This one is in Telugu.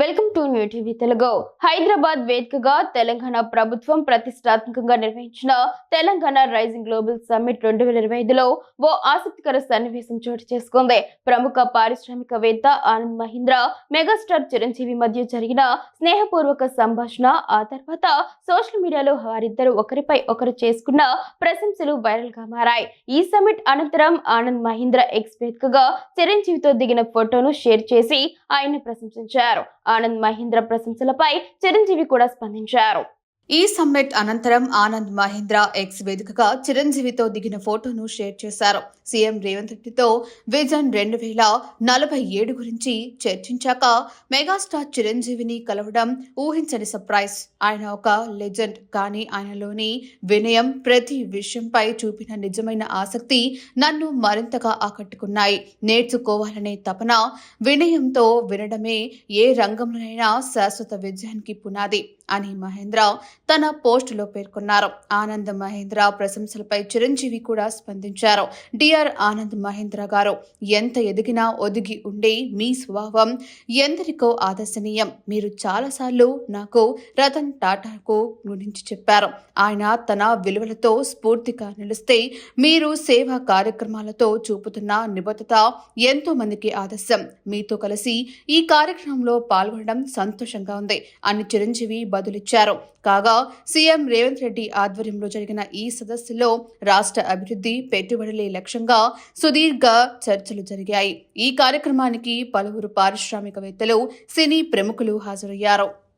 Welcome to new TV Telugu. Hyderabad వేదికగా తెలంగాణ ప్రభుత్వం ప్రతిష్టాత్మకంగా నిర్వహించిన తెలంగాణ రైజింగ్ గ్లోబల్ సమ్మిట్ రెండు వేల ఇరవై ఐదులో ఓ ఆసక్తికర సన్నివేశం చోటు చేసుకుంది. ప్రముఖ పారిశ్రామికవేత్త ఆనంద్ మహీంద్ర మెగాస్టార్ చిరంజీవి మధ్య జరిగిన స్నేహపూర్వక సంభాషణ ఆ తర్వాత సోషల్ మీడియాలో వారిద్దరూ ఒకరిపై ఒకరు చేసుకున్న ప్రశంసలు వైరల్గా మారాయి. ఈ సమ్మిట్ అనంతరం ఆనంద్ మహీంద్ర ఎక్స్ వేదికగా చిరంజీవితో దిగిన ఫోటోను షేర్ చేసి ఆయన ప్రశంసించారు. ఆనంద్ మహీంద్ర ప్రశంసలపై చిరంజీవి కూడా స్పందించారు. ఈ సమ్మిట్ అనంతరం ఆనంద్ మహీంద్రా ఎక్స్ వేదికగా చిరంజీవితో దిగిన ఫోటోను షేర్ చేశారు. సీఎం రేవంత్ రెడ్డితో విజన్ రెండు వేల నలభై ఏడు గురించి చర్చించాక మెగాస్టార్ చిరంజీవిని కలవడం ఊహించని సర్ప్రైజ్. ఆయన ఒక లెజెండ్. కానీ ఆయనలోని వినయం ప్రతి విషయంపై చూపిన నిజమైన ఆసక్తి నన్ను మరింతగా ఆకట్టుకున్నాయి. నేర్చుకోవాలనే తపన వినయంతో వినడమే ఏ రంగంలోనైనా శాశ్వత విజయానికి పునాది. అని మహేంద్ర తన పోస్టులో పేర్కొన్నారు. ఆనంద్ మహేంద్ర ప్రశంసలపై చిరంజీవి కూడా స్పందించారు. డిఆర్ ఆనంద్ మహేంద్ర గారు ఎంత ఎదిగినా ఒదిగి ఉండే మీ స్వభావం ఎందరికో ఆదర్శనీయం. మీరు చాలాసార్లు నాకు రతన్ టాటాకు గురించి చెప్పారు. ఆయన తన విలువలతో స్ఫూర్తిగా నిలిస్తే మీరు సేవా కార్యక్రమాలతో చూపుతున్న నిబద్ధత ఎంతో మందికి ఆదర్శం. మీతో కలిసి ఈ కార్యక్రమంలో పాల్గొనడం సంతోషంగా ఉంది అని చిరంజీవి బదులిచ్చారు. కాగా సీఎం రేవంత్ రెడ్డి ఆధ్వర్యంలో జరిగిన ఈ సదస్సులో రాష్ట్ర అభివృద్ధి పెట్టుబడులే లక్ష్యంగా సుదీర్ఘ చర్చలు జరిగాయి. ఈ కార్యక్రమానికి పలువురు పారిశ్రామికవేత్తలు సినీ ప్రముఖులు హాజరయ్యారు.